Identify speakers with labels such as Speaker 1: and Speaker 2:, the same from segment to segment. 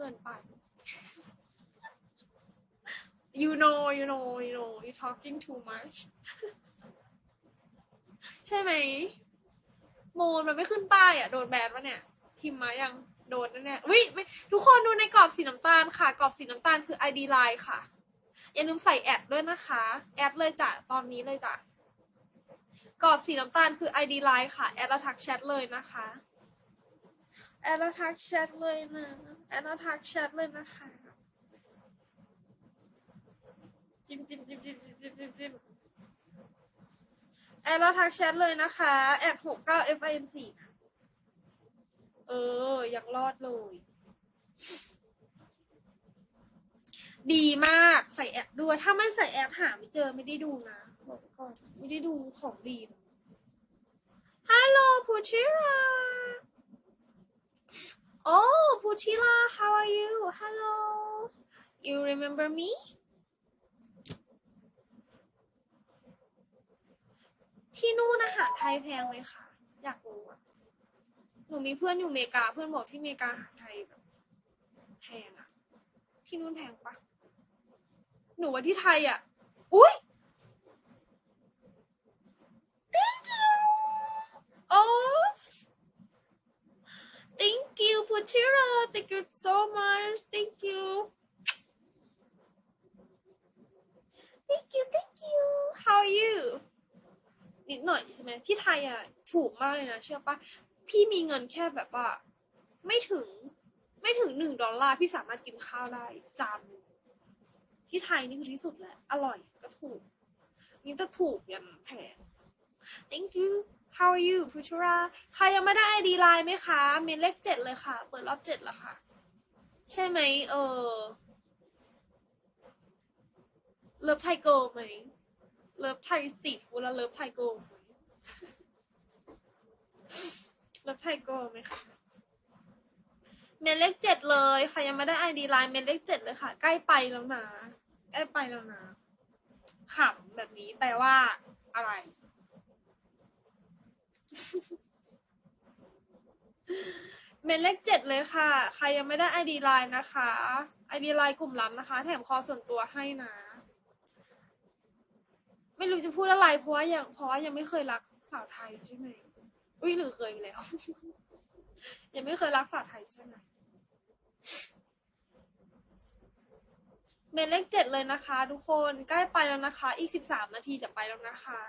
Speaker 1: กินไป you know you know you know you talking too much ใช่ไหม โมนมันไม่ขึ้นป้ายอะ โดนแบนวะเนี่ย พิมพ์มายังโดนแน่ๆวิทุกคนดูในกรอบสีน้ำตาลค่ะ กรอบสีน้ำตาลคือ ID line ค่ะ อย่าลืมใส่แอดด้วยนะคะ แอดเลยจ้ะ ตอนนี้เลยจ้ะ กรอบสีน้ำตาลคือ ID line ค่ะ แอดแล้วทักแชทเลยนะคะ แอดแล้วทักแชทเลยนะแอดแล้วทักแชทเลยนะคะจิ้มจิ้มจิ้มจิ้มจิ้มจิ้มจิ้มจิ้มแอดแล้วทักแชทเลยนะคะแอดหกเก้า F I N สี่เออ ยังรอดเลย ดีมากใส่แอดด้วย ถ้าไม่ใส่แอดหาไม่เจอไม่ได้ดูนะบอกไว้ก่อนไม่ได้ดูของดีฮัลโหลพูชิรา Oh, Puchila, how are you? Hello. You remember me? ที่นู่นอาหารไทยแพงไหมคะอยากรู้อะหนูมีเพื่อนอยู่อเมริกา เพื่อนบอกที่อเมริกาอาหารไทยแบบแพงอะที่นู่นแพงปะหนูว่าที่ไทยอะอุ้ย Thank you. Oh. Thank you, Putira. Thank you so much. Thank you. Thank you, thank you. How are you? นิดหน่อยใช่ไหมที่ไทยอะ ถูกมากเลยนะ เชื่อปะพี่มีเงินแค่แบบว่า ไม่ถึง ไม่ถึงหนึ่งดอลลาร์พี่สามารถกินข้าวได้จานที่ไทยนี่คือที่สุดแหละ อร่อยก็ถูก นี่จะถูกยันแพง Thank you How are you พุชราใครยังไม่ได้ไอดีไลน์ไหมคะ เมนเลขเจ็ดเลยค่ะ เปิดรอบเจ็ดแล้วค่ะ ใช่ไหม เออ เลิฟไทโกลไหม เลิฟไทยสตรีทฟู้ดแล้วเลิฟไทโกลไหมเลิฟไทโกลไหมคะ เมนเลขเจ็ดเลยใครยังไม่ได้ไอดีไลน์เมนเลขเจ็ดเลยค่ะ ใกล้ไปแล้วนะ ใกล้ไปแล้วนะขำแบบนี้แปลว่าอะไร เมนเลขเจ็ดเลยค่ะ ใครยังไม่ได้ไอดีไลน์นะคะไอดีไลน์กลุ่มลับนะคะ แถมคอส่วนตัวให้นะ ไม่รู้จะพูดอะไรเพราะว่ายังเพราะว่ายังไม่เคยรักสาวไทยใช่ไหมอุ้ยหรือเคยแล้ว ยังไม่เคยรักสาวไทยใช่ไหมเมนเลขเจ็ดเลยนะคะ ทุกคนใกล้ไปแล้วนะคะ อีกสิบสามนาทีจะไปแล้วนะคะ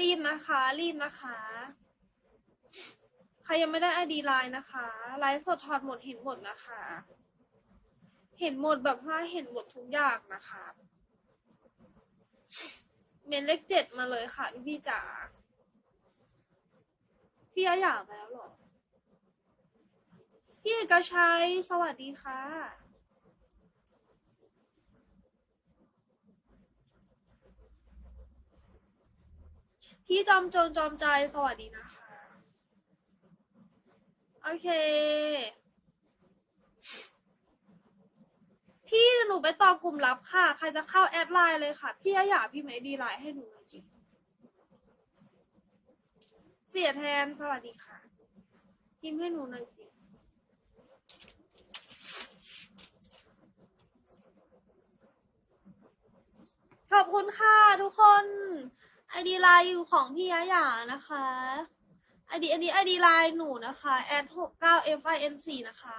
Speaker 1: รีบนะคะ รีบนะคะ ใครยังไม่ได้ไอดีไลน์นะคะไลฟ์สดถอดหมดเห็นหมดนะคะ เห็นหมดแบบว่าเห็นหมดทุกอย่างนะคะ เมนเลขเจ็ดมาเลยค่ะพี่พี่จ๋าพี่อยากไปแล้วหรอ พี่เอกชัยสวัสดีค่ะ พี่จอมโจรจอมใจสวัสดีนะคะ โอเค พี่หนูไปตอบกลุ่มลับค่ะ ใครจะเข้าแอดไลน์เลยค่ะ พี่อยากพี่ไหมดีไลน์ให้หนูหน่อยจิเสียแทนสวัสดีค่ะ พิมพ์ให้หนูหน่อยสิขอบคุณค่ะทุกคน ไอดีไลน์อยู่ของพี่ยะหยานะคะไอดีอันนี้ไอดีไลน์หนูนะคะแอดหกเก้า f i n สี่นะคะ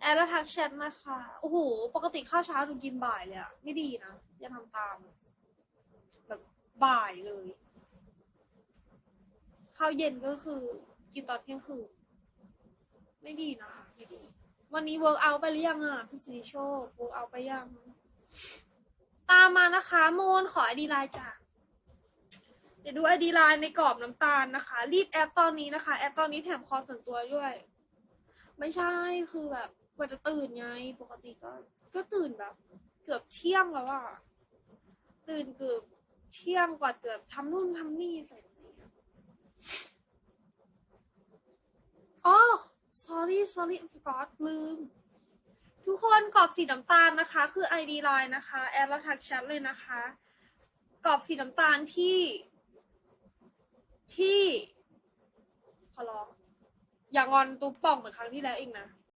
Speaker 1: แอดแล้วทักแชทนะคะโอ้โหปกติข้าวเช้าหนูกินบ่ายเลยอะไม่ดีนะอย่าทำตามแบบบ่ายเลยข้าวเย็นก็คือ กินตอนเที่ยงคืนไม่ดีนะคะไม่ดีวันนี้เวิร์กเอาไปหรือยังอะพี่สีโชคเวิร์กเอาไปยัง ตามมานะคะ โมนขอไอดีไลน์จ้ะ เดี๋ยวดูไอดีไลน์ในกรอบน้ำตาลนะคะ รีบแอดตอนนี้นะคะ แอดตอนนี้แถมคอส่วนตัวด้วย ไม่ใช่คือแบบกว่าจะตื่นไง ปกติก็ ก็ตื่นแบบ เกือบเที่ยงแล้วอะตื่นเกือบเที่ยงกว่าจะทำนู่นทำนี่เสร็จอะไรเงี้ยอ๋อ sorry sorry forgot ลืม ทุกคนกรอบสีน้ำตาลนะคะ คือ ID line นะคะ แอดแล้วทักแชทเลยนะคะ กรอบสีน้ำตาลที่ ที่ขอร้องอย่างอนตุ๊บป่องเหมือนครั้งที่แล้วอีกนะ